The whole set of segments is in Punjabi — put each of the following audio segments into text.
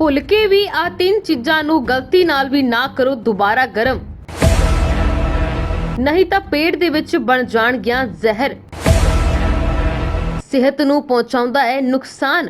ਭੁੱਲ ਕੇ ਵੀ ਆ ਤਿੰਨ ਚੀਜ਼ਾਂ ਨੂੰ ਗਲਤੀ ਨਾਲ ਵੀ ਨਾ ਕਰੋ, ਦੁਬਾਰਾ ਗਰਮ। ਨਹੀਂ ਤਾਂ ਪੇਟ ਦੇ ਵਿੱਚ ਬਣ ਜਾਣਗੀਆਂ ਜ਼ਹਿਰ। ਸਿਹਤ ਨੂੰ ਪਹੁੰਚਾਉਂਦਾ ਹੈ ਨੁਕਸਾਨ।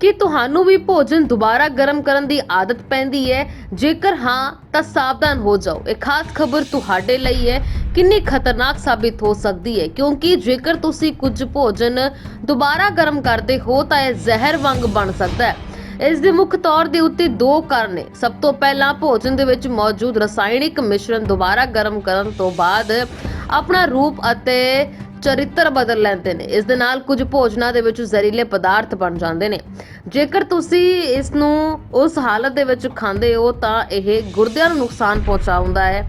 ਕੀ ਤੁਹਾਨੂੰ ਵੀ ਭੋਜਨ ਦੁਬਾਰਾ ਗਰਮ ਕਰਨ ਦੀ ਆਦਤ ਪੈਂਦੀ ਹੈ? ਜੇਕਰ ਹਾਂ, ਤਾਂ ਸਾਵਧਾਨ ਹੋ ਜਾਓ। ਇਹ ਖਾਸ ਖਬਰ ਤੁਹਾਡੇ ਲਈ ਹੈ। ਕਿੰਨੀ ਖਤਰਨਾਕ ਸਾਬਿਤ ਹੋ ਸਕਦੀ ਹੈ? ਕਿਉਂਕਿ ਜੇਕਰ ਤੁਸੀਂ ਕੁਝ ਭੋਜਨ ਦੁਬਾਰਾ ਗਰਮ ਕਰਦੇ ਹੋ, ਤਾਂ ਇਹ ਜ਼ਹਿਰ ਵਾਂਗ ਬਣ ਸਕਦਾ ਹੈ। ਇਸ ਦੇ ਮੁੱਖ ਤੌਰ ਦੇ ਉੱਤੇ ਦੋ ਕਾਰਨ ਨੇ। ਸਭ ਤੋਂ ਪਹਿਲਾਂ ਭੋਜਨ ਦੇ ਵਿੱਚ ਮੌਜੂਦ ਰਸਾਇਣਿਕ ਮਿਸ਼ਰਣ ਦੁਬਾਰਾ ਗਰਮ ਕਰਨ ਤੋਂ ਬਾਅਦ ਆਪਣਾ ਰੂਪ ਅਤੇ ਚਰਿੱਤਰ ਬਦਲ ਲੈਂਦੇ ਨੇ। ਇਸ ਦੇ ਨਾਲ ਕੁਝ ਭੋਜਨਾਂ ਦੇ ਵਿੱਚ ਜ਼ਹਿਰੀਲੇ ਪਦਾਰਥ ਬਣ ਜਾਂਦੇ ਨੇ। ਜੇਕਰ ਤੁਸੀਂ ਇਸ ਨੂੰ ਉਸ ਹਾਲਤ ਦੇ ਵਿੱਚ ਖਾਂਦੇ ਹੋ, ਤਾਂ ਇਹ ਗੁਰਦਿਆਂ ਨੂੰ ਨੁਕਸਾਨ ਪਹੁੰਚਾਉਂਦਾ ਹੈ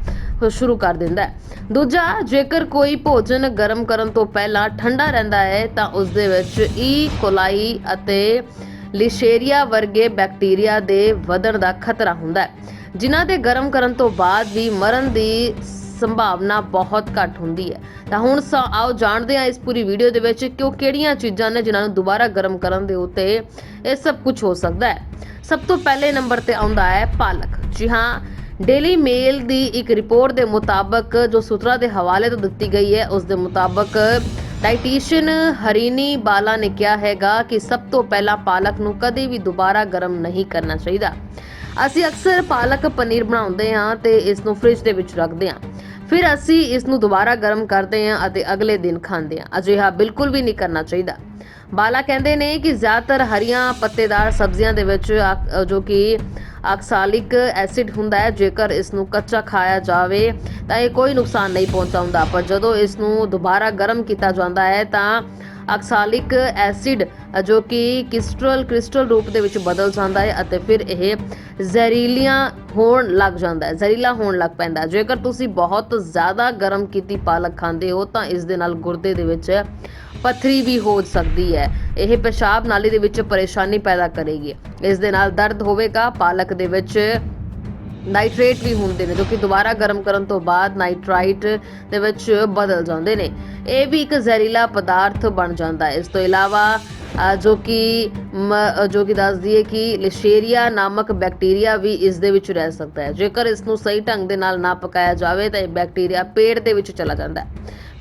ਸ਼ੁਰੂ ਕਰ ਦਿੰਦਾ ਹੈ। ਦੂਜਾ, ਜੇਕਰ ਕੋਈ ਭੋਜਨ ਗਰਮ ਕਰਨ ਤੋਂ ਪਹਿਲਾਂ ਠੰਡਾ ਰਹਿੰਦਾ ਹੈ, ਤਾਂ ਉਸ ਦੇ ਵਿੱਚ ਈ ਕੋਲਾਈ ਅਤੇ ਲਿਸ਼ੇਰੀਆ ਵਰਗੇ ਬੈਕਟੀਰੀਆ ਦੇ ਵਧਣ ਦਾ ਖਤਰਾ ਹੁੰਦਾ ਹੈ, ਜਿਨ੍ਹਾਂ ਦੇ ਗਰਮ ਕਰਨ ਤੋਂ ਬਾਅਦ ਵੀ ਮਰਨ ਦੀ ਸੰਭਾਵਨਾ ਬਹੁਤ ਘੱਟ ਹੁੰਦੀ ਹੈ। ਤਾਂ ਹੁਣ ਸਾ- ਆਓ ਜਾਣਦੇ ਹਾਂ ਇਸ ਪੂਰੀ ਵੀਡੀਓ ਦੇ ਵਿੱਚ ਕਿ ਉਹ ਕਿਹੜੀਆਂ ਚੀਜ਼ਾਂ ਨੇ ਜਿਨ੍ਹਾਂ ਨੂੰ ਦੁਬਾਰਾ ਗਰਮ ਕਰਨ ਦੇ ਉੱਤੇ ਇਹ ਸਭ ਕੁਝ ਹੋ ਸਕਦਾ ਹੈ। ਸਭ ਤੋਂ ਪਹਿਲੇ ਨੰਬਰ ਤੇ ਆਉਂਦਾ ਹੈ ਪਾਲਕ। ਜੀ ਹਾਂ ਡੇਲੀ ਮੇਲ ਦੀ ਇੱਕ ਰਿਪੋਰਟ ਦੇ ਮੁਤਾਬਕ ਜੋ ਸੂਤਰਾਂ ਦੇ ਹਵਾਲੇ ਤੋਂ ਦਿੱਤੀ ਗਈ ਹੈ, ਉਸ ਦੇ ਮੁਤਾਬਕ ਡਾਈਟੀਸ਼ੀਅਨ ਹਰੀਨੀ ਬਾਲਾ ਨੇ ਕਿਹਾ ਹੈਗਾ ਕਿ ਸਭ ਤੋਂ ਪਹਿਲਾਂ ਪਾਲਕ ਨੂੰ ਕਦੇ ਵੀ ਦੁਬਾਰਾ ਗਰਮ ਨਹੀਂ ਕਰਨਾ ਚਾਹੀਦਾ। ਅਸੀਂ ਅਕਸਰ ਪਾਲਕ ਪਨੀਰ ਬਣਾਉਂਦੇ ਹਾਂ ਤੇ ਇਸ ਨੂੰ ਫ੍ਰਿਜ ਦੇ ਵਿੱਚ ਰੱਖਦੇ ਹਾਂ। ਫਿਰ ਅਸੀਂ ਇਸ ਨੂੰ ਦੁਬਾਰਾ ਗਰਮ ਕਰਦੇ ਹਾਂ ਅਤੇ ਅਗਲੇ ਦਿਨ ਖਾਂਦੇ ਹਾਂ। ਅਜਿਹਾ ਬਿਲਕੁਲ ਵੀ ਨਹੀਂ ਕਰਨਾ ਚਾਹੀਦਾ। ਬਾਲਾ ਕਹਿੰਦੇ ਨੇ ਕਿ ਜ਼ਿਆਦਾਤਰ ਹਰੀਆਂ ਪੱਤੇਦਾਰ ਸਬਜ਼ੀਆਂ ਦੇ ਵਿੱਚ ਆਕ- ਜੋ ਕਿ ਆਕਸਾਲਿਕ ਐਸਿਡ ਹੁੰਦਾ ਹੈ, ਜੇਕਰ ਇਸ ਨੂੰ ਕੱਚਾ ਖਾਇਆ ਜਾਵੇ, ਤਾਂ ਇਹ ਕੋਈ ਨੁਕਸਾਨ ਨਹੀਂ ਪਹੁੰਚਾਉਂਦਾ। ਪਰ ਜਦੋਂ ਇਸ ਨੂੰ ਦੁਬਾਰਾ ਗਰਮ ਕੀਤਾ ਜਾਂਦਾ ਹੈ, ਤਾਂ ਆਕਸਾਲਿਕ ਐਸਿਡ ਜੋ ਕਿ ਕ੍ਰਿਸਟਲ ਕ੍ਰਿਸਟਲ ਰੂਪ ਦੇ ਵਿੱਚ ਬਦਲ ਜਾਂਦਾ ਹੈ ਅਤੇ ਫਿਰ ਇਹ ਜ਼ਹਿਰੀਲੀਆਂ ਹੋਣ ਲੱਗ ਜਾਂਦਾ ਹੈ, ਜ਼ਹਿਰੀਲਾ ਹੋਣ ਲੱਗ ਪੈਂਦਾ ਜੇਕਰ ਤੁਸੀਂ ਬਹੁਤ ਜ਼ਿਆਦਾ ਗਰਮ ਕੀਤੀ ਪਾਲਕ ਖਾਂਦੇ ਹੋ, ਤਾਂ ਇਸ ਦੇ ਨਾਲ ਗੁਰਦੇ ਦੇ ਵਿੱਚ ਪੱਥਰੀ ਵੀ ਹੋ ਸਕਦੀ ਹੈ। ਇਹ ਪਿਸ਼ਾਬ ਨਾਲੀ ਦੇ ਵਿੱਚ ਪਰੇਸ਼ਾਨੀ ਪੈਦਾ ਕਰੇਗੀ। ਇਸ ਦੇ ਨਾਲ ਦਰਦ ਹੋਵੇਗਾ, ਪਾਲਕ ਦੇ ਵਿੱਚ ਨਾਈਟ੍ਰੇਟ ਵੀ ਹੁੰਦੇ ਨੇ ਜੋ ਕਿ ਦੁਬਾਰਾ ਗਰਮ ਕਰਨ ਤੋਂ ਬਾਅਦ ਨਾਈਟ੍ਰਾਈਟ ਦੇ ਵਿੱਚ ਬਦਲ ਜਾਂਦੇ ਨੇ। ਇਹ ਵੀ ਇੱਕ ਜ਼ਹਿਰੀਲਾ ਪਦਾਰਥ ਬਣ ਜਾਂਦਾ ਹੈ। ਇਸ ਤੋਂ ਇਲਾਵਾ ਜੋ ਕਿ ਮ- ਜੋ ਕਿ ਦੱਸ ਦਈਏ ਕਿ ਲਿਸ਼ੇਰੀਆ ਨਾਮਕ ਬੈਕਟੀਰੀਆ ਵੀ ਇਸ ਦੇ ਵਿੱਚ ਰਹਿ ਸਕਦਾ ਹੈ। ਜੇਕਰ ਇਸ ਨੂੰ ਸਹੀ ਢੰਗ ਦੇ ਨਾਲ ਨਾ ਪਕਾਇਆ ਜਾਵੇ ਤਾਂ ਇਹ ਬੈਕਟੀਰੀਆ ਪੇਟ ਦੇ ਵਿੱਚ ਚਲਾ ਜਾਂਦਾ ਹੈ।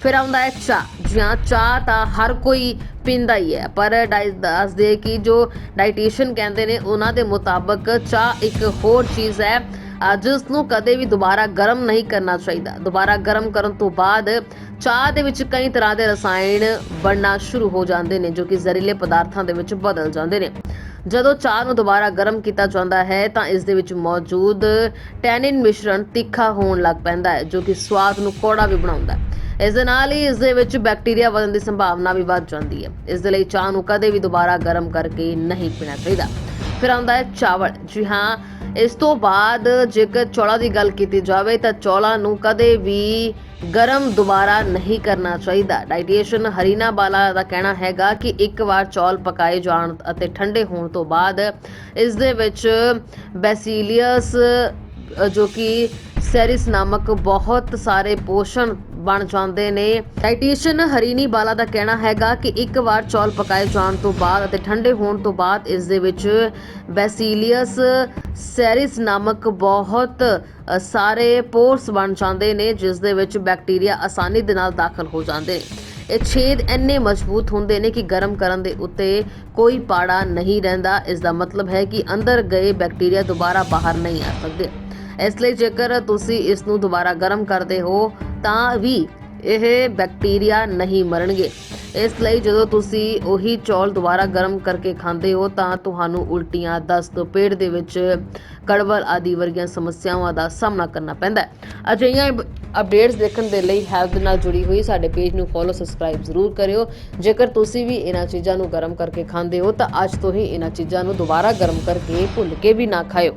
ਫਿਰ ਆਉਂਦਾ ਹੈ ਚਾਹ। ਜੀ ਹਾਂ ਚਾਹ ਤਾਂ ਹਰ ਕੋਈ ਪੀਂਦਾ ਹੀ ਹੈ। ਪਰ ਡਾਈ- ਦੱਸਦੇ ਕਿ ਜੋ ਡਾਈਟੀਸ਼ੀਅਨ ਕਹਿੰਦੇ ਨੇ, ਉਹਨਾਂ ਦੇ ਮੁਤਾਬਕ ਚਾਹ ਇੱਕ ਹੋਰ ਚੀਜ਼ ਹੈ ਜਿਸ ਨੂੰ ਕਦੇ ਵੀ ਦੁਬਾਰਾ ਗਰਮ ਨਹੀਂ ਕਰਨਾ ਚਾਹੀਦਾ। ਦੁਬਾਰਾ ਗਰਮ ਕਰਨ ਤੋਂ ਬਾਅਦ ਚਾਹ ਦੇ ਵਿੱਚ ਕਈ ਤਰ੍ਹਾਂ ਦੇ ਰਸਾਇਣ ਬਣਨਾ ਸ਼ੁਰੂ ਹੋ ਜਾਂਦੇ ਨੇ, ਜੋ ਕਿ ਜ਼ਹਿਰੀਲੇ ਪਦਾਰਥਾਂ ਦੇ ਵਿੱਚ ਬਦਲ ਜਾਂਦੇ ਨੇ। ਜਦੋਂ ਚਾਹ ਨੂੰ ਦੁਬਾਰਾ ਗਰਮ ਕੀਤਾ ਜਾਂਦਾ ਹੈ, ਤਾਂ ਇਸ ਦੇ ਵਿੱਚ ਮੌਜੂਦ ਟੈਨਿਨ ਮਿਸ਼ਰਣ ਤਿੱਖਾ ਹੋਣ ਲੱਗ ਪੈਂਦਾ ਹੈ, ਜੋ ਕਿ ਸਵਾਦ ਨੂੰ ਕੌੜਾ ਵੀ ਬਣਾਉਂਦਾ ਹੈ। ਇਸ ਦੇ ਨਾਲ ਹੀ ਇਸ ਦੇ ਵਿੱਚ ਬੈਕਟੀਰੀਆ ਵਧਣ ਦੀ ਸੰਭਾਵਨਾ ਵੀ ਵੱਧ ਜਾਂਦੀ ਹੈ। ਇਸ ਦੇ ਲਈ ਚਾਹ ਨੂੰ ਕਦੇ ਵੀ ਦੁਬਾਰਾ ਗਰਮ ਕਰਕੇ ਨਹੀਂ ਪੀਣਾ ਚਾਹੀਦਾ। ਫਿਰ ਆਉਂਦਾ ਹੈ ਚਾਵਲ। ਜੀ ਹਾਂ ਇਸ ਤੋਂ ਬਾਅਦ ਜੇਕਰ ਚੌਲਾਂ ਦੀ ਗੱਲ ਕੀਤੀ ਜਾਵੇ ਤਾਂ ਚੌਲਾਂ ਨੂੰ ਕਦੇ ਵੀ ਗਰਮ ਦੁਬਾਰਾ ਨਹੀਂ ਕਰਨਾ ਚਾਹੀਦਾ। ਡਾਈਟੀਸ਼ੀਅਨ ਹਰੀਨਾ ਬਾਲਾ ਦਾ ਕਹਿਣਾ ਹੈਗਾ ਕਿ ਇੱਕ ਵਾਰ ਚੌਲ ਪਕਾਏ ਜਾਣ ਅਤੇ ਠੰਡੇ ਹੋਣ ਤੋਂ ਬਾਅਦ ਇਸ ਦੇ ਵਿੱਚ ਬੈਸੀਲੀਅਸ ਜੋ ਕਿ ਸੈਰਿਸ ਨਾਮਕ ਬਹੁਤ ਸਾਰੇ ਪੋਸ਼ਣ ਬਣ ਜਾਂਦੇ ਨੇ। ਡਾਈਟੀਸ਼ੀਅਨ ਹਰੀਨੀ ਬਾਲਾ ਦਾ ਕਹਿਣਾ ਹੈਗਾ ਕਿ ਇੱਕ ਵਾਰ ਚੌਲ ਪਕਾਏ ਜਾਣ ਤੋਂ ਬਾਅਦ ਅਤੇ ਠੰਡੇ ਹੋਣ ਤੋਂ ਬਾਅਦ ਇਸ ਦੇ ਵਿੱਚ ਬੈਸੀਲੀਅਸ ਸੈਰਿਸ ਨਾਮਕ ਬਹੁਤ ਸਾਰੇ ਪੋਰਸ ਬਣ ਜਾਂਦੇ ਨੇ, ਜਿਸ ਦੇ ਵਿੱਚ ਬੈਕਟੀਰੀਆ ਆਸਾਨੀ ਦੇ ਨਾਲ ਦਾਖਲ ਹੋ ਜਾਂਦੇ ਨੇ। ਇਹ ਛੇਦ ਇੰਨੇ ਮਜ਼ਬੂਤ ਹੁੰਦੇ ਨੇ ਕਿ ਗਰਮ ਕਰਨ ਦੇ ਉੱਤੇ ਕੋਈ ਪਾੜਾ ਨਹੀਂ ਰਹਿੰਦਾ। ਇਸ ਦਾ ਮਤਲਬ ਹੈ ਕਿ ਅੰਦਰ ਗਏ ਬੈਕਟੀਰੀਆ ਦੁਬਾਰਾ ਬਾਹਰ ਨਹੀਂ ਆ ਸਕਦੇ। ਇਸ ਲਈ ਜੇਕਰ ਤੁਸੀਂ ਇਸ ਨੂੰ ਦੁਬਾਰਾ ਗਰਮ ਕਰਦੇ ਹੋ ਤਾਂ ਵੀ ਇਹ ਬੈਕਟੀਰੀਆ ਨਹੀਂ ਮਰਨਗੇ। ਇਸ ਲਈ ਜਦੋਂ ਤੁਸੀਂ ਉਹੀ ਚੌਲ ਦੁਬਾਰਾ ਗਰਮ ਕਰਕੇ ਖਾਂਦੇ ਹੋ, ਤਾਂ ਤੁਹਾਨੂੰ ਉਲਟੀਆਂ, ਦਸਤ, ਪੇਟ ਦੇ ਵਿੱਚ ਕੜਵਲ ਆਦਿ ਵਰਗੀਆਂ ਸਮੱਸਿਆਵਾਂ ਦਾ ਸਾਹਮਣਾ ਕਰਨਾ ਪੈਂਦਾ ਹੈ। ਅਜਿਹੀਆਂ ਅਪਡੇਟਸ ਦੇਖਣ ਦੇ ਲਈ ਹੈਲਥ ਨਾਲ ਜੁੜੀ ਹੋਈ ਸਾਡੇ ਪੇਜ ਨੂੰ ਫੋਲੋ ਸਬਸਕ੍ਰਾਈਬ ਜ਼ਰੂਰ ਕਰਿਓ। ਜੇਕਰ ਤੁਸੀਂ ਵੀ ਇਹਨਾਂ ਚੀਜ਼ਾਂ ਨੂੰ ਗਰਮ ਕਰਕੇ ਖਾਂਦੇ ਹੋ, ਤਾਂ ਅੱਜ ਤੋਂ ਹੀ ਇਹਨਾਂ ਚੀਜ਼ਾਂ ਨੂੰ ਦੁਬਾਰਾ ਗਰਮ ਕਰਕੇ ਭੁੱਲ ਕੇ ਵੀ ਨਾ ਖਾਓ